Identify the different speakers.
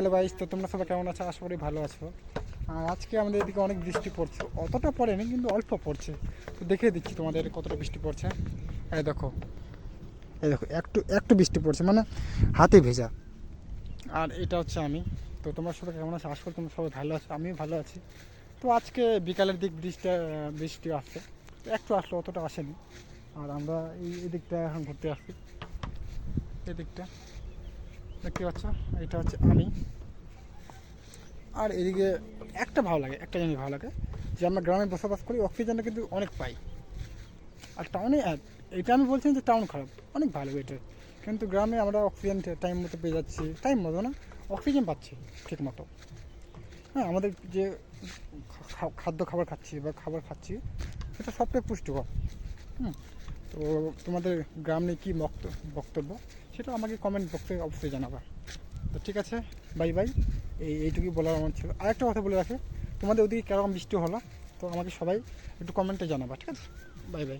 Speaker 1: Hello guys তো তোমরা সবাই কেমন আছো? আশা করি ভালো আছো। আর আজকে আমাদের এদিকে অনেক বৃষ্টি পড়ছে। অতটা পড়েনি, কিন্তু অল্প পড়ছে। তো দেখিয়ে দিচ্ছি তোমাদের কতটা বৃষ্টি পড়ছে। এই দেখো এই দেখো, একটু একটু বৃষ্টি পড়ছে মানে হাতে ভেজা। আর এটা হচ্ছে আমি। তো তোমার সবাই কেমন আছো? আশা করি তোমরা সবাই ভালো আছো, আমিও ভালো আছি। তো আজকে বিকালের দিক বৃষ্টি বৃষ্টি আসছে। একটু আসলো, অতটা আসেনি। আর আমরা এই এদিকটা এখন ঘুরতে আসছি। এদিকটা। দেখতে পাচ্ছ? এটা হচ্ছে আমি। আর এদিকে একটা ভালো লাগে, একটা জিনিস ভালো লাগে যে আমরা গ্রামে বসবাস করি, অক্সিজেনটা কিন্তু অনেক পাই। আর টাউনে এটা আমি বলছি যে টাউন খারাপ, অনেক ভালো এটা। কিন্তু গ্রামে আমরা অক্সিজেন টাইম মতো পেয়ে যাচ্ছি। টাইম মতো না অক্সিজেন পাচ্ছি ঠিক মতো। হ্যাঁ আমাদের যে খাদ্য খাবার খাচ্ছি বা খাবার খাচ্ছি, এটা সবটাই পুষ্টিকর। হুম তো তোমাদের গ্রাম নিয়ে কী বক্তব্য? সেটা আমাকে কমেন্ট বক্সে অবশ্যই জানাবা। তো ঠিক আছে বাই বাই এই, এইটুকুই বলার আমার ছিল। আরেকটা কথা বলে রাখে, তোমাদের ওদিকে কেরকম বৃষ্টি হলো, তো আমাকে সবাই একটু কমেন্টে জানাবা, ঠিক আছে? Bye bye